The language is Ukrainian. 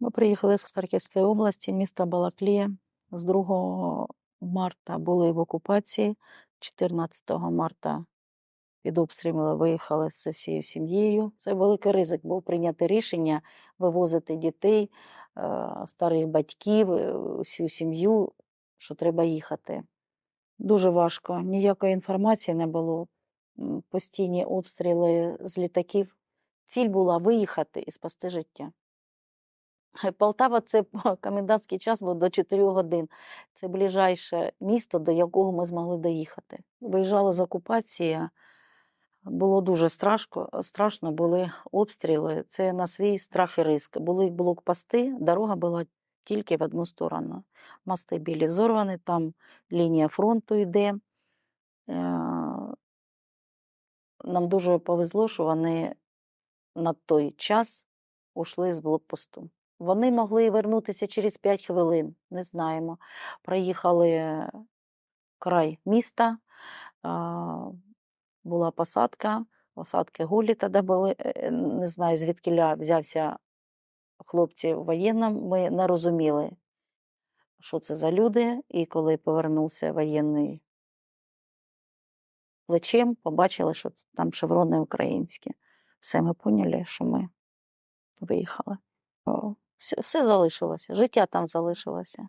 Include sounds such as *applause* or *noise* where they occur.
Ми приїхали з Харківської області, міста Балаклія. З 2 марта були в окупації. 14 марта під обстріли виїхали з всією сім'єю. Це великий ризик був прийняти рішення вивозити дітей, старих батьків, всю сім'ю, що треба їхати. Дуже важко. Ніякої інформації не було. Постійні обстріли з літаків. Ціль була виїхати і спасти життя. Полтава це *laughs* комендантський час був до 4 годин. Це ближайше місто, до якого ми змогли доїхати. Виїжджали з окупації. Було дуже страшно, страшно були обстріли. Це на свій страх і риск. Були блокпости, дорога була тільки в одну сторону. Мости білі взорвані, там лінія фронту йде. Е, Нам дуже повезло, що вони на той час ушли з блокпосту. Вони могли вернутися через 5 хвилин, не знаємо. Проїхали край міста, була посадка, посадки гулі тоді були. е, Не знаю, звідки взявся хлопці в воєнному. Ми не розуміли, що це за люди. І коли повернувся воєнний плечем, побачили, що там шеврони українські. Все, ми поняли, що ми виїхали. Все, все залишилося, життя там залишилося.